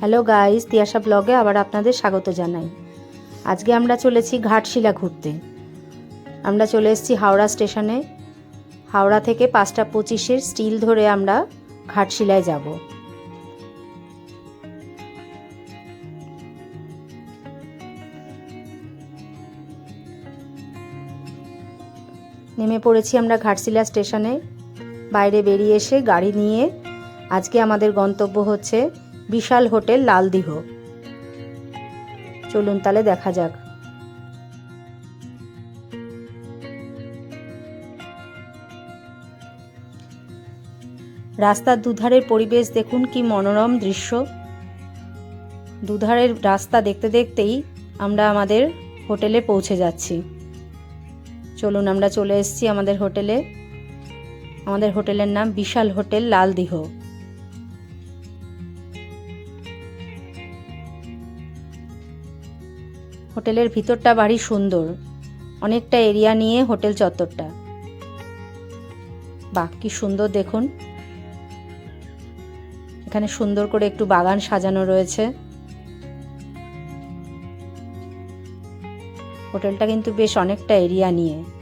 Hello guys, Tiyasha ব্লগে আবার আপনাদের স্বাগত জানাই। আজকে আমরা চলেছি ঘাটশিলা ঘুরতে। আমরা চলে এসেছি হাওড়া স্টেশনে। হাওড়া থেকে পাঁচটা পঁচিশের স্টিল ধরে আমরা ঘাটশিলায় যাব। নেমে পড়েছি আমরা ঘাটশিলা স্টেশনে। বাইরে বেরিয়ে এসে গাড়ি নিয়ে আজকে আমাদের গন্তব্য হচ্ছে বিশাল হোটেল লালদিহ। চলুন তাহলে দেখা যাক। রাস্তার দুধারের পরিবেশ দেখুন কি মনোরম দৃশ্য। দুধারের রাস্তা দেখতে দেখতেই আমরা আমাদের হোটেলে পৌঁছে যাচ্ছি। চলুন আমরা চলে এসেছি আমাদের হোটেলে। আমাদের হোটেলের নাম বিশাল হোটেল লালদিহ। হোটেলের ভিতরটা ভারী সুন্দর। অনেকটা এরিয়া নিয়ে হোটেল চত্বরটা। বাহ, কি সুন্দর দেখুন। এখানে সুন্দর করে একটু বাগান সাজানো রয়েছে। হোটেলটা কিন্তু বেশ অনেকটা এরিয়া নিয়ে।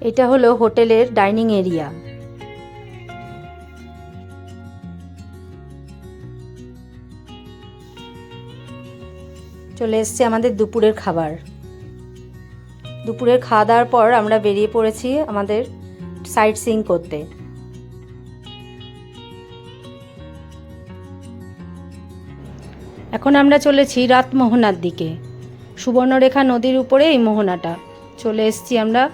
এটা হলো হোটেলের ডাইনিং এরিয়া। চলে এসছে আমাদের দুপুরের খাবার। দুপুরের খাওয়া দাওয়ার পর আমরা বেরিয়ে পড়েছি আমাদের সাইট সিং করতে। এখন আমরা চলেছি রাত মোহনার দিকে। সুবর্ণরেখা নদীর উপরে এই মোহনাটা। চলে এসছি আমরা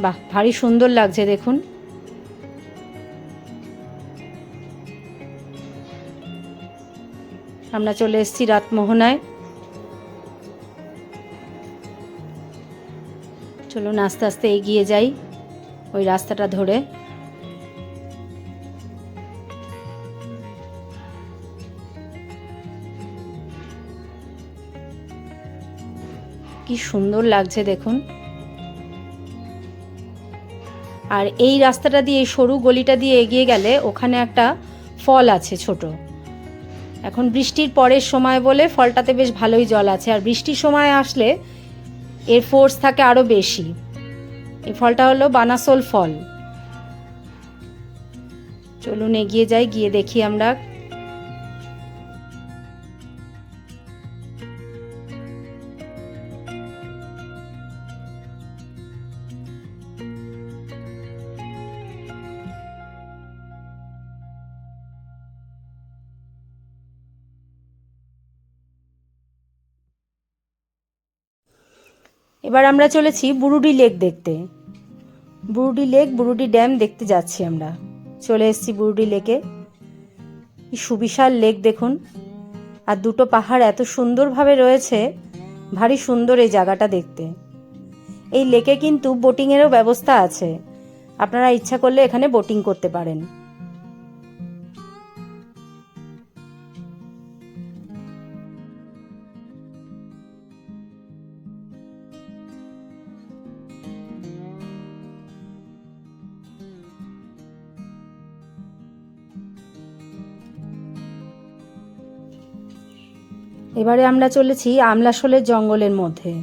বাহ, ভারী সুন্দর লাগছে, দেখুন। আমরা চলে এসেছি রাতমোহনায়। চলুন, আস্তে আস্তে এগিয়ে যাই ওই রাস্তাটা ধরে। কি সুন্দর লাগছে, দেখুন। আর এই রাস্তাটা দিয়ে, এই সরু গলিটা দিয়ে এগিয়ে গেলে ওখানে একটা ফল আছে ছোট। এখন বৃষ্টির পরের সময় বলে ফলটাতে বেশ ভালোই জল আছে। আর বৃষ্টির সময় আসলে এর ফোর্স থাকে আরও বেশি। এই ফলটা হলো বানাসোল ফল। চলুন এগিয়ে যাই, গিয়ে দেখি আমরা এবার আমরা চলেছি বুরুডি লেক দেখতে। বুরুডি লেক, বুরুডি ড্যাম দেখতে যাচ্ছি আমরা। চলে এসেছি বুরুডি লেকে। সুবিশাল লেক দেখুন। আর দুটো পাহাড় এত সুন্দরভাবে রয়েছে, ভারী সুন্দর এই জায়গাটা দেখতে। এই লেকে কিন্তু বোটিংয়েরও ব্যবস্থা আছে। আপনারা ইচ্ছা করলে এখানে বোটিং করতে পারেন। এবারে আমরা চলেছি আমলাশোলের জঙ্গলের মধ্যে।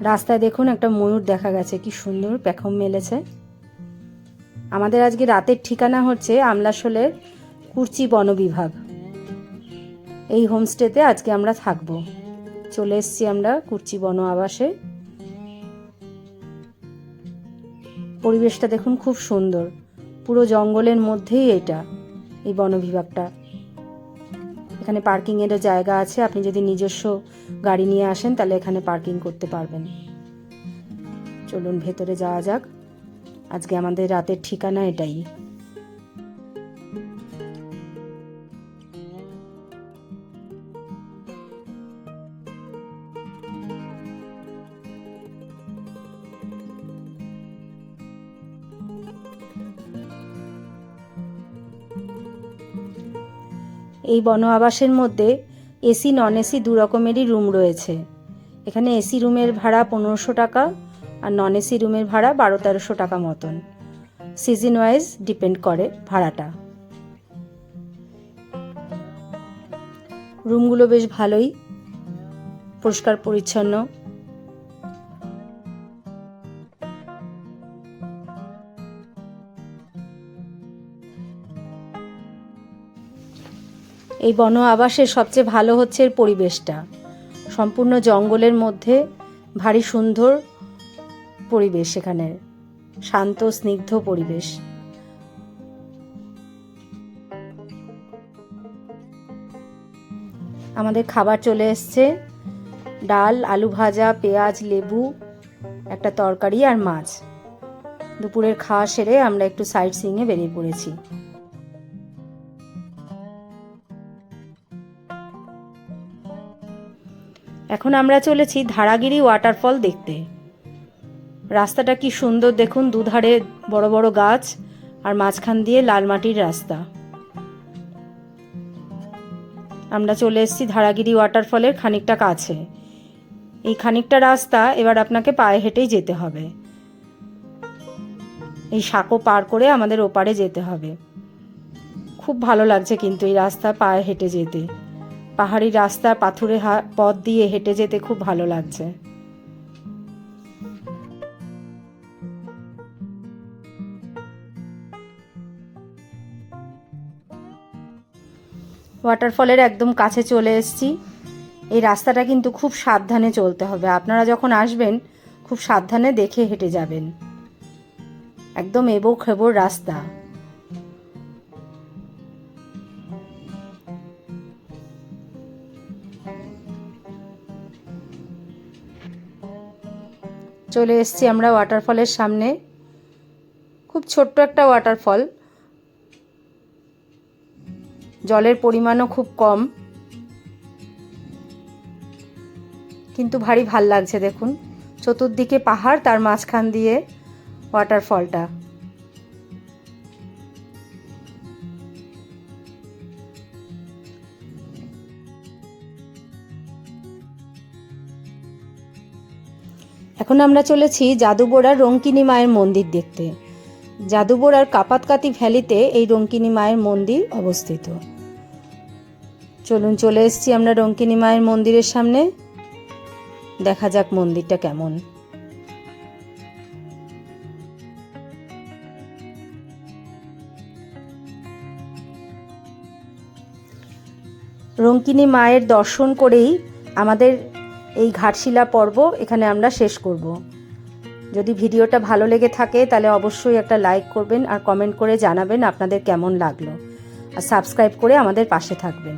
রাস্তায় দেখুন একটা ময়ূর দেখা গেছে, কি সুন্দর পেখম মেলেছে। আমাদের আজকে রাতের ঠিকানা হচ্ছে আমলাশোলের কুর্চি বন বিভাগ। এই হোমস্টেতে আজকে আমরা থাকব। চলে এসছি আমরা কুর্চি বন আবাসে। পরিবেশটা দেখুন খুব সুন্দর। পুরো জঙ্গলের মধ্যেই এটা, এই বন বিভাগটা। এখানে পার্কিংয়েরও জায়গা আছে। আপনি যদি নিজস্ব গাড়ি নিয়ে আসেন, তাহলে এখানে পার্কিং করতে পারবেন। চলুন ভেতরে যাওয়া যাক। আজকে আমাদের রাতের ঠিকানা এটাই। এই বন আবাসের মধ্যে এসি নন এসি দু রকমেরই রুম রয়েছে। এখানে এসি রুমের ভাড়া পনেরোশো টাকা আর নন এসি রুমের ভাড়া বারো তেরোশো টাকা মতন। সিজন ওয়াইজ ডিপেন্ড করে ভাড়াটা। রুমগুলো বেশ ভালোই পরিষ্কার পরিচ্ছন্ন এই বন আবাসের সবচেয়ে ভালো হচ্ছে এর পরিবেশটা। সম্পূর্ণ জঙ্গলের মধ্যে ভারী সুন্দর পরিবেশ এখানে শান্ত, স্নিগ্ধ পরিবেশ। আমাদের খাবার চলে এসছে। ডাল, আলু ভাজা, পেঁয়াজ, লেবু, একটা তরকারি আর মাছ। দুপুরের খাওয়া সেরে আমরা একটু সাইড সিংয়ে বেরিয়ে পড়েছি। এখন আমরা চলেছি ধারাগিরি ওয়াটারফল দেখতে। রাস্তাটা কি সুন্দর দেখুন, দুধারে বড় বড় গাছ আর মাঝখান দিয়ে লাল মাটির রাস্তা। আমরা চলে এসেছি ধারাগিরি ওয়াটারফলের খানিকটা কাছে। এই খানিকটা রাস্তা এবার আপনাকে পায়ে হেঁটেই যেতে হবে। এই সাঁকো পার করে আমাদের ওপারে যেতে হবে। খুব ভালো লাগছে কিন্তু এই রাস্তা পায়ে হেঁটে যেতে। পাহাড়ি রাস্তা পাথুরে পথ দিয়ে হেঁটে যেতে খুব ভালো লাগছে। ওয়াটারফলের একদম কাছে চলে এসেছি। এই রাস্তাটা কিন্তু খুব সাবধানে চলতে হবে। আপনারা যখন আসবেন, খুব সাবধানে দেখে হেঁটে যাবেন। একদম এবো খেবোর রাস্তা। চলে এসেছি আমরা ওয়াটারফলের সামনে। খুব ছোট্ট একটা ওয়াটারফল জলের পরিমাণও খুব কম। কিন্তু ভারী ভালো লাগছে, দেখুন। চতুর্দিকে পাহাড়, তার মাঝখান দিয়ে ওয়াটারফলটা এখন আমরা চলেছি জাদুবোড়ার রঙ্কিনী মায়ের মন্দির দেখতে। জাদুবোড়ার কাপাতকাতি ভ্যালিতে এই রঙ্কিনী মায়ের মন্দির অবস্থিত। চলুন চলে এসেছি আমরা রঙ্কিনী মায়ের মন্দিরের সামনে। দেখা যাক মন্দিরটা কেমন। রঙ্কিনী মায়ের দর্শন করেই আমাদের এই ঘাটশিলা পর্ব এখানে আমরা শেষ করব। যদি ভিডিওটা ভালো লেগে থাকে, তাহলে অবশ্যই একটা লাইক করবেন আর কমেন্ট করে জানাবেন আপনাদের কেমন লাগল। আর সাবস্ক্রাইব করে আমাদের পাশে থাকবেন।